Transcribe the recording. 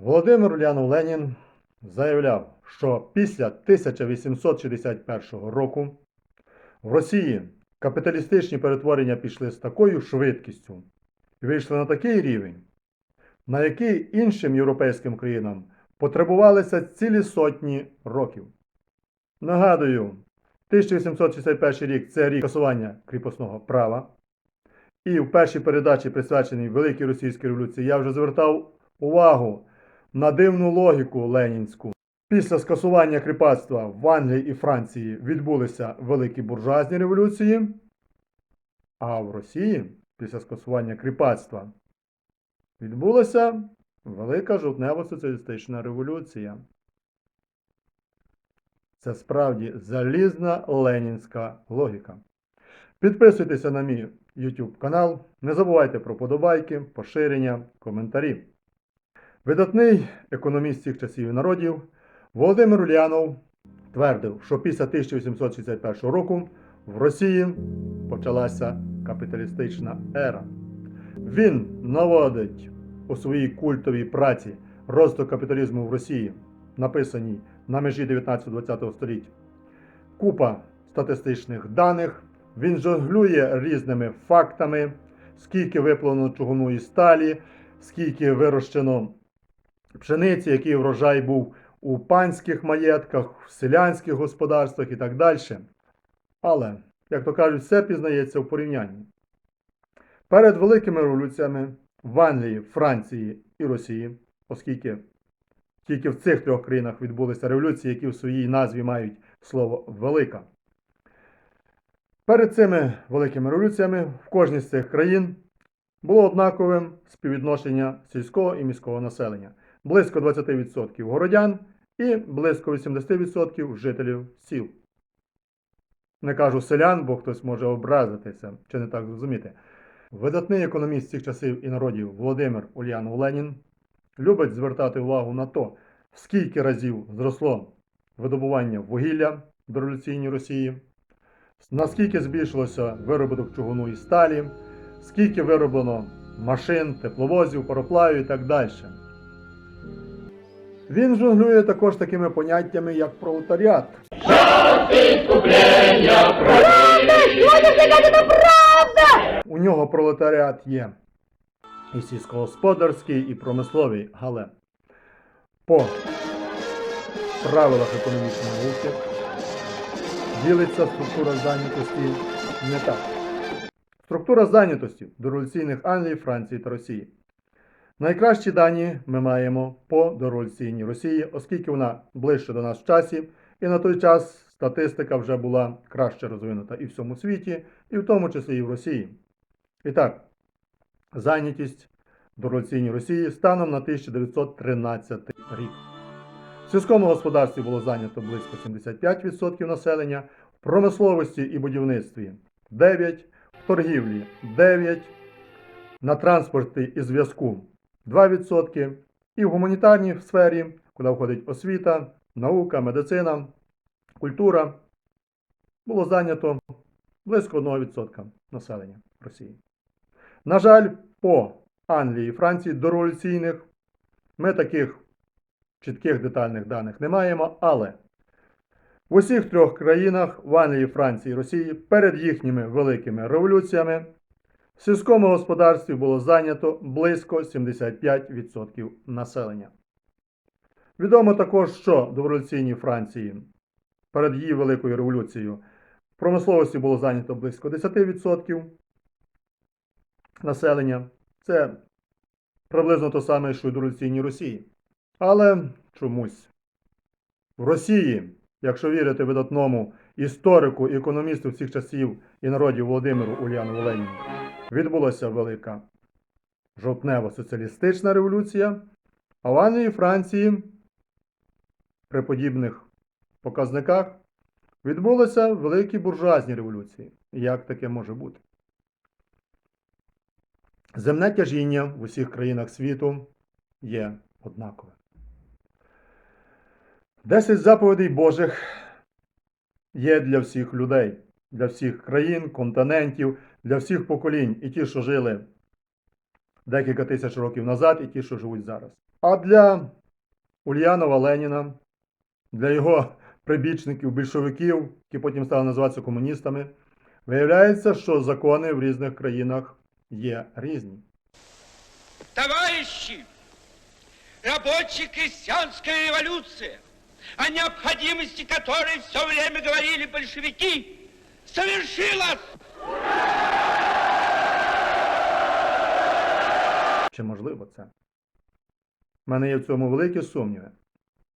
Володимир Ульянов Ленін заявляв, що після 1861 року в Росії капіталістичні перетворення пішли з такою швидкістю і вийшли на такий рівень, на який іншим європейським країнам потребувалися цілі сотні років. Нагадую, 1861 рік це рік скасування кріпосного права. І в першій передачі, присвяченій Великій Російській революції, я вже звертав увагу на дивну логіку ленінську. Після скасування кріпацтва в Англії і Франції відбулися великі буржуазні революції, а в Росії після скасування кріпацтва відбулася велика жовтнево-соціалістична революція. Це справді залізна ленінська логіка. Підписуйтеся на мій YouTube канал. Не забувайте про подобайки, поширення, коментарі. Видатний економіст цих часів і народів Володимир Ульянов твердив, що після 1861 року в Росії почалася капіталістична ера. Він наводить у своїй культовій праці розвиток капіталізму в Росії, написаній на межі 19-20 століть. Купа статистичних даних. Він жонглює різними фактами, скільки виплавлено чугуну і сталі, скільки вирощено пшениці, який врожай був у панських маєтках, в селянських господарствах і так далі. Але, як то кажуть, все пізнається в порівнянні. Перед великими революціями в Англії, Франції і Росії, оскільки тільки в цих трьох країнах відбулися революції, які в своїй назві мають слово велика. Перед цими великими революціями в кожній з цих країн було однаковим співвідношення сільського і міського населення. Близько 20% городян і близько 80% жителів сіл. Не кажу селян, бо хтось може образитися чи не так зрозуміти. Видатний економіст цих часів і народів Володимир Ульянов Ленін любить звертати увагу на то, скільки разів зросло видобування вугілля в дореволюційній Росії, наскільки збільшилося виробіток чугуну і сталі, скільки вироблено машин, тепловозів, пароплавів і так далі. Він жонглює також такими поняттями, як пролетаріат. Сказать это правда! У нього пролетаріат є і сільськогосподарський, і промисловий, але по правилах економічної науки ділиться структура зайнятості не так. Структура зайнятості дореволюційних Англії, Франції та Росії. Найкращі дані ми маємо по дореволюційній Росії, оскільки вона ближче до нас в часі, і на той час статистика вже була краще розвинута і в всьому світі, і в тому числі і в Росії. І так, зайнятість в Росії станом на 1913 рік. В сільському господарстві було зайнято близько 75% населення, в промисловості і будівництві 9%, в торгівлі 9%, на транспорті і зв'язку 2%, і в гуманітарній сфері, куди входить освіта, наука, медицина, культура, було зайнято близько 1% населення Росії. На жаль, по Англії і Франції дореволюційних ми таких чітких детальних даних не маємо, але в усіх трьох країнах в Англії, Франції і Росії перед їхніми великими революціями сільському господарстві було зайнято близько 75% населення. Відомо також, що до революційній Франції перед її великою революцією в промисловості було зайнято близько 10% населення. Це приблизно те саме, що й до революційній Росії. Але чомусь в Росії, якщо вірити видатному історику і економісту всіх часів і народів Володимиру Ульянову Леніну, відбулася велика жовтнево-соціалістична революція, а в Англії і Франції при подібних показниках відбулися великі буржуазні революції. Як таке може бути? Земне тяжіння в усіх країнах світу є однакове. Десять заповідей Божих є для всіх людей, для всіх країн, континентів, для всіх поколінь, і ті, що жили декілька тисяч років назад, і ті, що живуть зараз. А для Ульянова Леніна, для його прибічників, більшовиків, які потім стали називатися комуністами, виявляється, що закони в різних країнах є різні. Товарищи, рабоче-крестьянская революция, о необходимости которой все время говорили большевики, совершилась! Чи можливо це? У мене є в цьому великі сумніви.